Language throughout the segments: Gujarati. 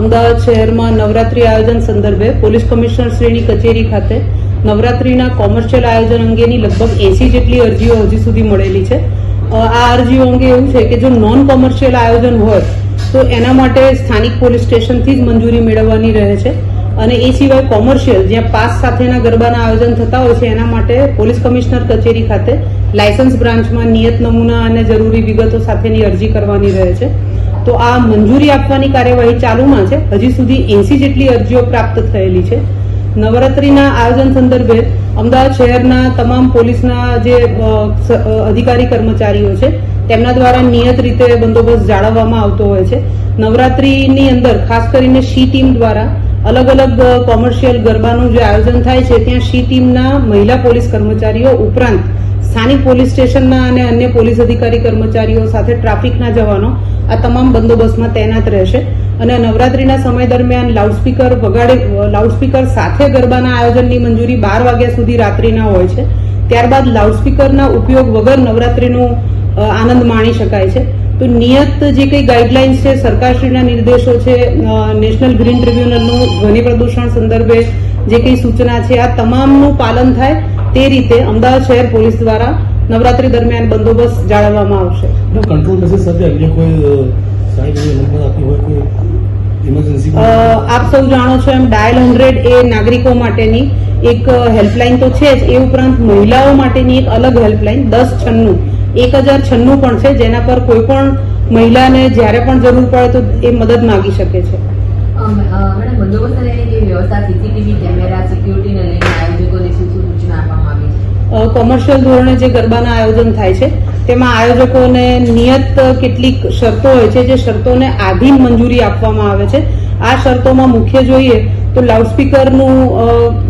અમદાવાદ શહેરમાં નવરાત્રી આયોજન સંદર્ભે પોલીસ કમિશનર શ્રીની કચેરી ખાતે નવરાત્રીના કોમર્શિયલ આયોજન અંગેની લગભગ એસી જેટલી અરજીઓ હજી સુધી મળેલી છે. આ અરજીઓ અંગે એવું છે કે જો નોન કોમર્શિયલ આયોજન હોય, તો એના માટે સ્થાનિક પોલીસ સ્ટેશનથી જ મંજૂરી મેળવવાની રહે છે. અને એ સિવાય કોમર્શિયલ, જ્યાં પાસ સાથેના ગરબાના આયોજન થતા હોય છે, એના માટે પોલીસ કમિશનર કચેરી ખાતે લાયસન્સ બ્રાન્ચમાં નિયત નમૂના અને જરૂરી વિગતો સાથેની અરજી કરવાની રહે છે. તો આ મંજૂરી આપવાની કાર્યવાહી ચાલુમાં છે. હજી સુધી એસી જેટલી અરજીઓ પ્રાપ્ત થયેલી છે. નવરાત્રીના આયોજન સંદર્ભે અમદાવાદ શહેરના તમામ પોલીસના જે અધિકારી કર્મચારીઓ છે, તેમના દ્વારા નિયત રીતે બંદોબસ્ત જાળવવામાં આવતો હોય છે. નવરાત્રીની અંદર ખાસ કરીને શી ટીમ દ્વારા અલગ અલગ કોમર્શિયલ ગરબાનું જે આયોજન થાય છે, ત્યાં શી ટીમના મહિલા પોલીસ કર્મચારીઓ ઉપરાંત સ્થાનિક પોલીસ સ્ટેશનના અને અન્ય પોલીસ અધિકારી કર્મચારીઓ સાથે ટ્રાફિકના જવાનો આ તમામ બંદોબસ્તમાં તૈનાત રહેશે. અને નવરાત્રીના સમય દરમિયાન લાઉડસ્પીકર વગાડે લાઉડસ્પીકર સાથે ગરબાના આયોજનની મંજૂરી બાર વાગ્યા સુધી રાત્રિના હોય છે. ત્યારબાદ લાઉડસ્પીકરના ઉપયોગ વગર નવરાત્રિનો આનંદ માણી શકાય છે. તો નિયત જે કંઈ ગાઈડલાઇન્સ છે, સરકારશ્રીના નિર્દેશો છે નેશનલ ગ્રીન ટ્રિબ્યુનલનું ધ્વનિ પ્રદૂષણ સંદર્ભે જે કંઈ સૂચના છે, આ તમામનું પાલન થાય તે રીતે અમદાવાદ શહેર પોલીસ દ્વારા નવરાત્રી દરમિયાન બંદોબસ્ત જાળવવામાં આવશે. કંટ્રોલ મેસેજ સાથે અન્ય કોઈ સાહેબ નંબર આપી હોય કોઈ આપ સૌ જાણો છો એમ ડાયલ હંડ્રેડ એ નાગરિકો માટેની એક હેલ્પલાઇન તો છે જ. એ ઉપરાંત મહિલાઓ માટેની એક અલગ હેલ્પલાઇન દસ છન્નું. એક હજાર છન્નું પણ છે જેના પર કોઈ પણ મહિલાને જ્યારે પણ જરૂર પડે તો એ મદદ માગી શકે છે. મેડમ બંદોબસ્ત અને વ્યવસ્થા સીસીટીવી કેમેરા સિક્યુરિટીને લઈને આયોજકોને શું શું સૂચના આપવામાં આવી છે કોમર્શિયલ ધોરણે જે ગરબાના આયોજન થાય છે, તેમાં આયોજકોને નિયત કેટલીક શરતો હોય છે, જે શરતોને આધીન મંજૂરી આપવામાં આવે છે. આ શરતોમાં મુખ્ય જોઈએ તો લાઉડસ્પીકરનું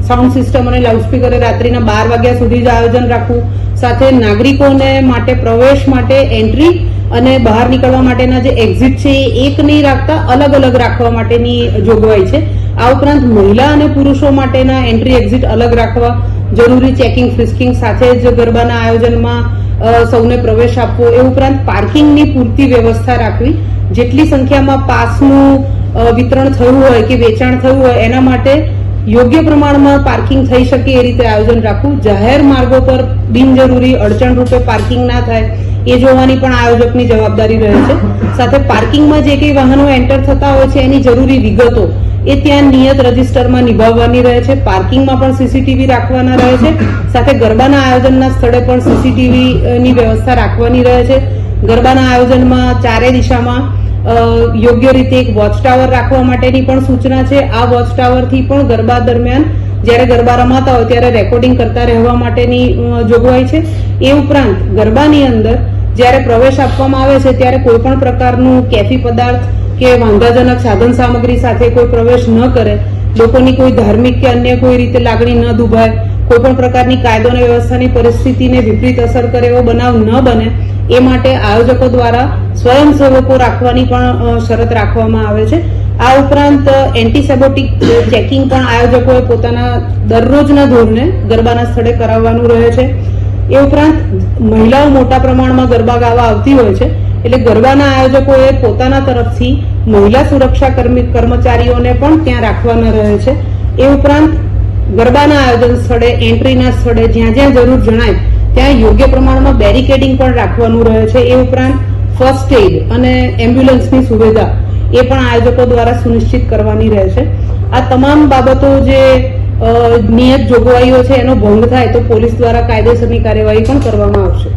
સાઉન્ડ સિસ્ટમ અને લાઉડસ્પીકરે રાત્રિના બાર વાગ્યા સુધી જ આયોજન રાખવું, સાથે નાગરિકોને માટે પ્રવેશ માટે એન્ટ્રી અને બહાર નીકળવા માટેના જે એક્ઝિટ છે એ એક નહીં રાખતા, અલગ અલગ રાખવા માટેની જોગવાઈ છે. આ ઉપરાંત મહિલા અને પુરુષો માટેના એન્ટ્રી એક્ઝિટ અલગ રાખવા જરૂરી ચેકિંગ ફ્રિસ્કિંગ સાથે જ ગરબાના આયોજનમાં સૌને પ્રવેશ આપવો એ ઉપરાંત પાર્કિંગની પૂરતી વ્યવસ્થા રાખવી. જેટલી સંખ્યામાં પાસનું વિતરણ થયું હોય કે વેચાણ થયું હોય એના માટે યોગ્ય પ્રમાણમાં પાર્કિંગ થઈ શકે એ રીતે આયોજન રાખવું. જાહેર માર્ગો પર બિનજરૂરી અડચણ રૂપે પાર્કિંગ ના થાય એ જોવાની પણ આયોજકની જવાબદારી રહે છે. સાથે પાર્કિંગમાં જે કંઈ વાહનો એન્ટર થતા હોય છે એની જરૂરી વિગતો એ ત્યાં નિયત રજીસ્ટરમાં નિભાવવાની રહે છે. પાર્કિંગમાં પણ સીસીટીવી રાખવાના રહે છે. સાથે ગરબાના આયોજનના સ્થળે પણ સીસીટીવીની વ્યવસ્થા રાખવાની રહે છે. ગરબાના આયોજનમાં ચારે દિશામાં યોગ્ય રીતે એક વોચ ટાવર રાખવા માટેની પણ સૂચના છે. આ વોચ ટાવરથી પણ ગરબા દરમિયાન જ્યારે ગરબા રમાતા હોય ત્યારે રેકોર્ડિંગ કરતા રહેવા માટેની જોગવાઈ છે. એ ઉપરાંત ગરબાની અંદર જ્યારે પ્રવેશ આપવામાં આવે છે ત્યારે કોઈ પણ પ્રકારનું કેફી પદાર્થ કે વાંધાજનક સાધન સામગ્રી સાથે કોઈ પ્રવેશ ન કરે, લોકોની કોઈ ધાર્મિક કે અન્ય કોઈ રીતે લાગણી ન દુભાય, કોઈ પણ પ્રકારની કાયદો અને વ્યવસ્થાની પરિસ્થિતિને વિપરીત અસર કરે એવો બનાવ ન બને, એ માટે આયોજકો દ્વારા સ્વયંસેવકો રાખવાની પણ શરત રાખવામાં આવે છે. આ ઉપરાંત એન્ટીસેબોટિક ચેકિંગ પણ આયોજકોએ પોતાના દરરોજના ધોરણે ગરબાના સ્થળે કરાવવાનું રહે છે. એ ઉપરાંત, મહિલાઓ મોટા પ્રમાણમાં ગરબા ગાવા આવતી હોય છે, એટલે ગરબાના આયોજકોએ પોતાના તરફથી મહિલા સુરક્ષા કર્મચારીઓને પણ ત્યાં રાખવાના રહે છે. એ ઉપરાંત ગરબાના આયોજન સ્થળે, એન્ટ્રીના સ્થળે જ્યાં જ્યાં જરૂર જણાય, ત્યાં યોગ્ય પ્રમાણમાં બેરિકેડિંગ પણ રાખવાનું રહે છે. એ ઉપરાંત ફર્સ્ટ એડ અને એમ્બ્યુલન્સની સુવિધા એ પણ આયોજકો દ્વારા સુનિશ્ચિત કરવાની રહે છે. આ તમામ બાબતો જે નિયત જોગવાઈઓ છે એનો ભંગ થાય તો પોલીસ દ્વારા કાયદેસરની કાર્યવાહી પણ કરવામાં આવશે.